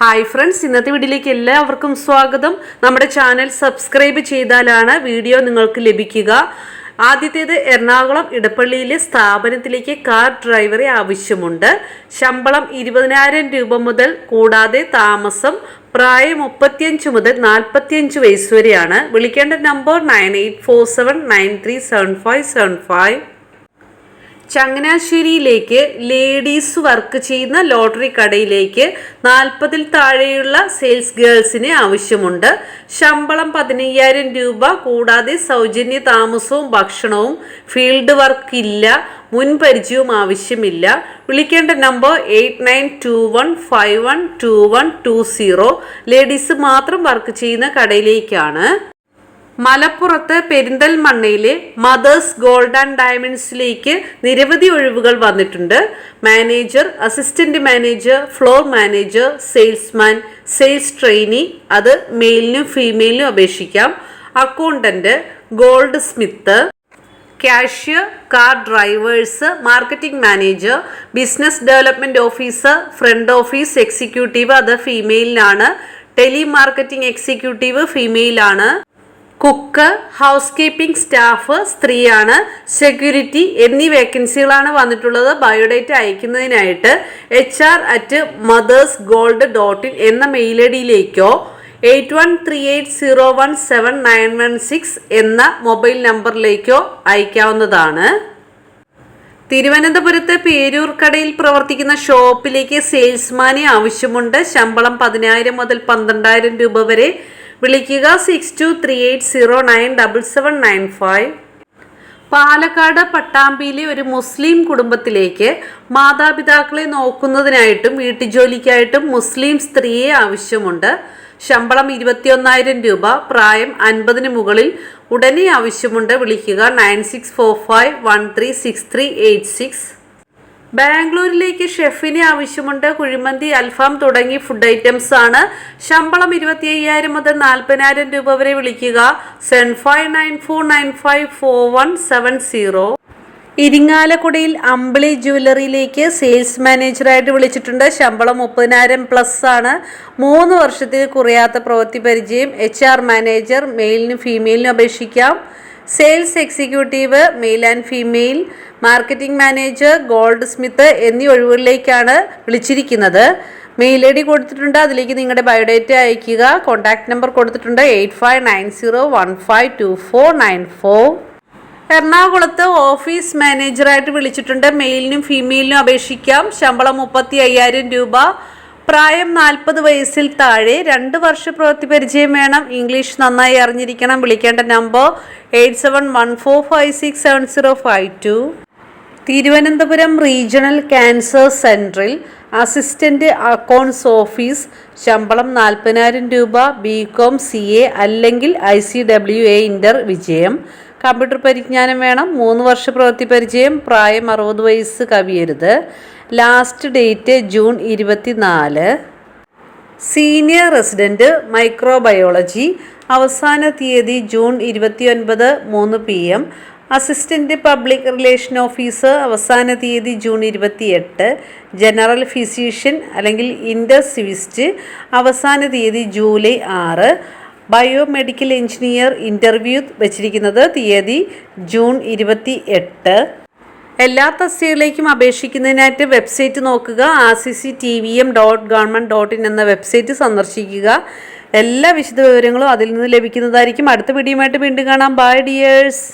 Hi friends ഇന്നത്തെ വീഡിയോയിലേക്ക് എല്ലാവർക്കും സ്വാഗതം. നമ്മുടെ ചാനൽ സബ്സ്ക്രൈബ് ചെയ്താലാണ് വീഡിയോ നിങ്ങൾക്ക് ലഭിക്കുക. ആദ്യത്തേത് എറണാകുളം ഇടപ്പള്ളിയിലെ സ്ഥാപനത്തിലേക്ക് കാർ ഡ്രൈവറെ ആവശ്യമുണ്ട്. ശമ്പളം ഇരുപതിനായിരം രൂപ മുതൽ കൂടാതെ താമസം പ്രായം മുപ്പത്തിയഞ്ച് മുതൽ നാൽപ്പത്തിയഞ്ച് വയസ്സുവരെയാണ് വിളിക്കേണ്ട number nine eight four seven nine three seven five seven five ചങ്ങനാശ്ശേരിയിലേക്ക് ladies work ചെയ്യുന്ന ലോട്ടറി കടയിലേക്ക് നാൽപ്പതിൽ താഴെയുള്ള സെയിൽസ് ഗേൾസിന് ആവശ്യമുണ്ട്. ശമ്പളം പതിനയ്യായിരം രൂപ കൂടാതെ സൗജന്യ താമസവും ഭക്ഷണവും ഫീൽഡ് വർക്ക് ഇല്ല മുൻ പരിചയവും ആവശ്യമില്ല. വിളിക്കേണ്ട number eight nine two one five one two one two zero. Ladies മാത്രം വർക്ക് ചെയ്യുന്ന കടയിലേക്കാണ്. മലപ്പുറത്ത് പെരിന്തൽമണ്ണയിലെ മദേഴ്സ് ഗോൾഡ് ആൻഡ് ഡയമണ്ട്സിലേക്ക് നിരവധി ഒഴിവുകൾ വന്നിട്ടുണ്ട്. Manager assistant manager floor manager salesman sales trainee അത് മെയിലിനും ഫീമെയിലിനും അപേക്ഷിക്കാം. Accountant goldsmith cashier car drivers marketing manager business development officer front office executive അത് ഫീമെയിലിനാണ്. ടെലി മാർക്കറ്റിംഗ് എക്സിക്യൂട്ടീവ് ഫീമെയിലാണ്. കുക്ക് ഹൗസ് കീപ്പിംഗ് സ്റ്റാഫ് സ്ത്രീയാണ് സെക്യൂരിറ്റി എന്നീ വേക്കൻസികളാണ് വന്നിട്ടുള്ളത്. Biodata അയക്കുന്നതിനായിട്ട് H R at Mother's Gold dot in എന്ന mail I ഡിയിലേക്കോ eight one three eight zero one seven nine one six എന്ന mobile നമ്പറിലേക്കോ അയക്കാവുന്നതാണ്. തിരുവനന്തപുരത്തെ പേരൂർ കടയിൽ പ്രവർത്തിക്കുന്ന ഷോപ്പിലേക്ക് സെയിൽസ്മാനെ ആവശ്യമുണ്ട്. ശമ്പളം പതിനായിരം മുതൽ പന്ത്രണ്ടായിരം രൂപ വരെ വിളിക്കുക six two three eight zero nine double seven nine five Palakkad പട്ടാമ്പിയിലെ ഒരു മുസ്ലിം കുടുംബത്തിലേക്ക് മാതാപിതാക്കളെ നോക്കുന്നതിനായിട്ടും വീട്ടുജോലിക്കായിട്ടും മുസ്ലിം സ്ത്രീയെ ആവശ്യമുണ്ട്. ശമ്പളം ഇരുപത്തിയൊന്നായിരം രൂപ പ്രായം അൻപതിന് മുകളിൽ ഉടനെ ആവശ്യമുണ്ട്. വിളിക്കുക nine six four five one three six three eight six ബാംഗ്ലൂരിലേക്ക് ഷെഫിനെ ആവശ്യമുണ്ട്. കുഴിമന്തി അൽഫാം തുടങ്ങി ഫുഡ് ഐറ്റംസ് ആണ്. ശമ്പളം ഇരുപത്തി അയ്യായിരം മുതൽ നാൽപ്പതിനായിരം രൂപ വരെ വിളിക്കുക. Seven five nine four nine five four one seven zero ഇരിങ്ങാലക്കുടയിൽ Ambili ജുവലറിയിലേക്ക് സെയിൽസ് മാനേജറായിട്ട് വിളിച്ചിട്ടുണ്ട്. ശമ്പളം മുപ്പതിനായിരം പ്ലസ് ആണ്. മൂന്ന് വർഷത്തിൽ കുറയാത്ത പ്രവൃത്തി പരിചയം. എച്ച് ആർ മാനേജർ മെയിലിനും ഫീമെയിലിനും അപേക്ഷിക്കാം. Sales executive male and female marketing manager goldsmith എന്നീ ഒഴിവുകളിലേക്കാണ് വിളിച്ചിരിക്കുന്നത്. മെയിൽ ഐ ഡി കൊടുത്തിട്ടുണ്ട്. അതിലേക്ക് നിങ്ങളുടെ ബയോഡേറ്റ അയയ്ക്കുക. കോൺടാക്ട് നമ്പർ കൊടുത്തിട്ടുണ്ട്. Eight five nine zero one five two four nine four. എറണാകുളത്ത് ഓഫീസ് മാനേജറായിട്ട് വിളിച്ചിട്ടുണ്ട്. മെയിലിനും ഫീമെയിലിനും അപേക്ഷിക്കാം. ശമ്പളം മുപ്പത്തി അയ്യായിരം രൂപ. പ്രായം നാൽപ്പത് വയസ്സിൽ താഴെ രണ്ട് വർഷ പ്രവൃത്തി പരിചയം വേണം. ഇംഗ്ലീഷ് നന്നായി അറിഞ്ഞിരിക്കണം. വിളിക്കേണ്ട number eight seven one four five six seven zero five two. Thiruvananthapuram regional cancer സെന്ററിൽ അസിസ്റ്റന്റ് അക്കൗണ്ട്സ് ഓഫീസ് ശമ്പളം നാൽപ്പതിനായിരം രൂപ ബി കോം സി എ അല്ലെങ്കിൽ I C W A inter വിജയം. കമ്പ്യൂട്ടർ പരിജ്ഞാനം വേണം മൂന്ന് വർഷ പ്രവൃത്തി പരിചയം പ്രായം അറുപത് വയസ്സ് കവിയരുത്. ലാസ്റ്റ് ഡേറ്റ് ജൂൺ ഇരുപത്തി നാല് സീനിയർ റെസിഡന്റ് മൈക്രോബയോളജി അവസാന തീയതി ജൂൺ ഇരുപത്തി ഒൻപത് മൂന്ന് P M assistant public relation officer അവസാന തീയതി ജൂൺ ഇരുപത്തിയെട്ട്. ജനറൽ ഫിസിഷ്യൻ അല്ലെങ്കിൽ ഇൻഡസിവിസ്റ്റ് അവസാന തീയതി ജൂലൈ ആറ്. ബയോമെഡിക്കൽ എഞ്ചിനീയർ ഇന്റർവ്യൂ വച്ചിരിക്കുന്നത് തീയതി ജൂൺ ഇരുപത്തി എട്ട് എല്ലാ തസ്തികകളിലേക്കും അപേക്ഷിക്കുന്നതിനായിട്ട് വെബ്സൈറ്റ് നോക്കുക. R C C T V M dot government dot in എന്ന വെബ്സൈറ്റ് സന്ദർശിക്കുക. എല്ലാ വിശദ വിവരങ്ങളും അതിൽ നിന്ന് ലഭിക്കുന്നതായിരിക്കും. അടുത്ത വീഡിയോയുമായിട്ട് വീണ്ടും കാണാം. By dears